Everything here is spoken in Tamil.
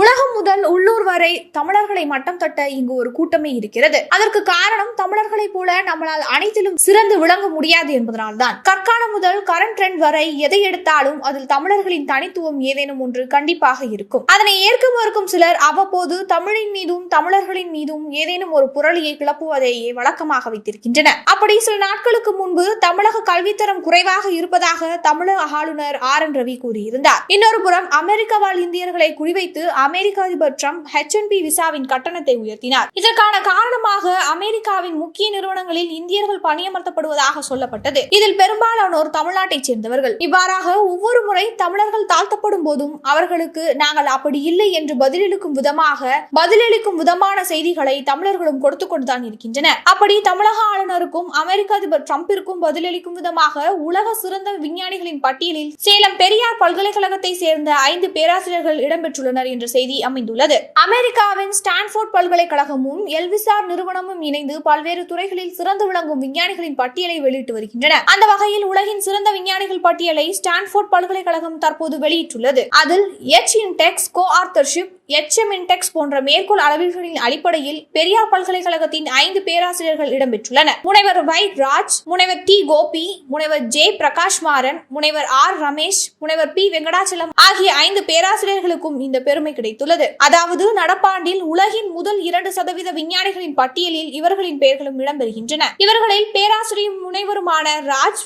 உலகம் முதல் உள்ளூர் வரை தமிழர்களை மட்டம் தட்ட இங்கு ஒரு கூட்டமே இருக்கிறது. அதற்கு காரணம் தமிழர்களைப் போல நம்மளால் அனைத்திலும் சிறந்து விளங்க முடியாது என்பதனால்தான். கற்காலம் முதல் கரண்ட் ட்ரெண்ட் வரை எதை எடுத்தாலும் அதில் தமிழர்களின் தனித்துவம் ஏதேனும் ஒன்று கண்டிப்பாக இருக்கும். அதனை ஏற்க மறுக்கும் சிலர் அவ்வப்போது தமிழின் மீதும் தமிழர்களின் மீதும் ஏதேனும் ஒரு புரளியை கிளப்புவதையே வழக்கமாக வைத்திருக்கின்றனர். அப்படி சில நாட்களுக்கு முன்பு தமிழக கல்வித்தரம் குறைவாக இருப்பதாக தமிழக ஆளுநர் ஆர் என் ரவி கூறியிருந்தார். இன்னொரு புறம் அமெரிக்க வாழ் இந்தியர்களை குறிவைத்து அமெரிக்க அதிபர் ட்ரம்ப் ஹெச் விசாவின் கட்டணத்தை உயர்த்தினார். இதற்கான காரணமாக அமெரிக்காவின் முக்கிய நிறுவனங்களில் இந்தியர்கள் பணியமர்த்தப்படுவதாக சொல்லப்பட்டது. இதில் பெரும்பாலானோர் தமிழ்நாட்டைச் சேர்ந்தவர்கள். இவ்வாறாக ஒவ்வொரு முறை தமிழர்கள் தாழ்த்தப்படும் போதும் அவர்களுக்கு நாங்கள் அப்படி இல்லை என்று பதிலளிக்கும் விதமாக பதிலளிக்கும் விதமான செய்திகளை தமிழர்களும் கொடுத்து கொண்டுதான் இருக்கின்றனர் அப்படி தமிழக ஆளுநருக்கும் அமெரிக்க அதிபர் ட்ரம்பிற்கும் பதிலளிக்கும் விதமாக உலக சிறந்த விஞ்ஞானிகளின் பட்டியலில் சேலம் பெரியார் பல்கலைக்கழகத்தை சேர்ந்த ஐந்து பேராசிரியர்கள் இடம்பெற்றுள்ளனர் என்ற செய்தி அமைந்துள்ளது. அமெரிக்காவின் ஸ்டான்போர்ட் பல்கலைக்கழகமும் எல்விசார் நிறுவனமும் இணைந்து பல்வேறு துறைகளில் சிறந்து விளங்கும் விஞ்ஞானிகளின் பட்டியலை வெளியிட்டு வருகின்றன. அந்த வகையில் உலகின் சிறந்த விஞ்ஞானிகள் பட்டியலை ஸ்டான்ஃபோர்ட் பல்கலைக்கழகம் தற்போது வெளியிட்டுள்ளது. அதில் எச் இன்டெக்ஸ் கோ ஆர்த்தர்ஷிப் எச்எம்இன்டெக்ஸ் போன்ற மேற்கோள் அளவீடுகளின் அடிப்படையில் பெரியார் பல்கலைக்கழகத்தின் ஐந்து பேராசிரியர்கள் இடம்பெற்றுள்ளனர். முனைவர் வை ராஜ் முனைவர் டி கோபி முனைவர் ஜே பிரகாஷ் மாறன் முனைவர் ஆர் ரமேஷ் முனைவர் பி வெங்கடாச்சலம் ஆகிய ஐந்து பேராசிரியர்களுக்கும் இந்த பெருமை கிடைத்துள்ளது. அதாவது நடப்பாண்டில் உலகின் முதல் இரண்டு சதவீத விஞ்ஞானிகளின் பட்டியலில் இவர்களின் பெயர்களும் இடம்பெறுகின்றன. இவர்களில் பேராசிரியர் முனைவருமான ராஜ்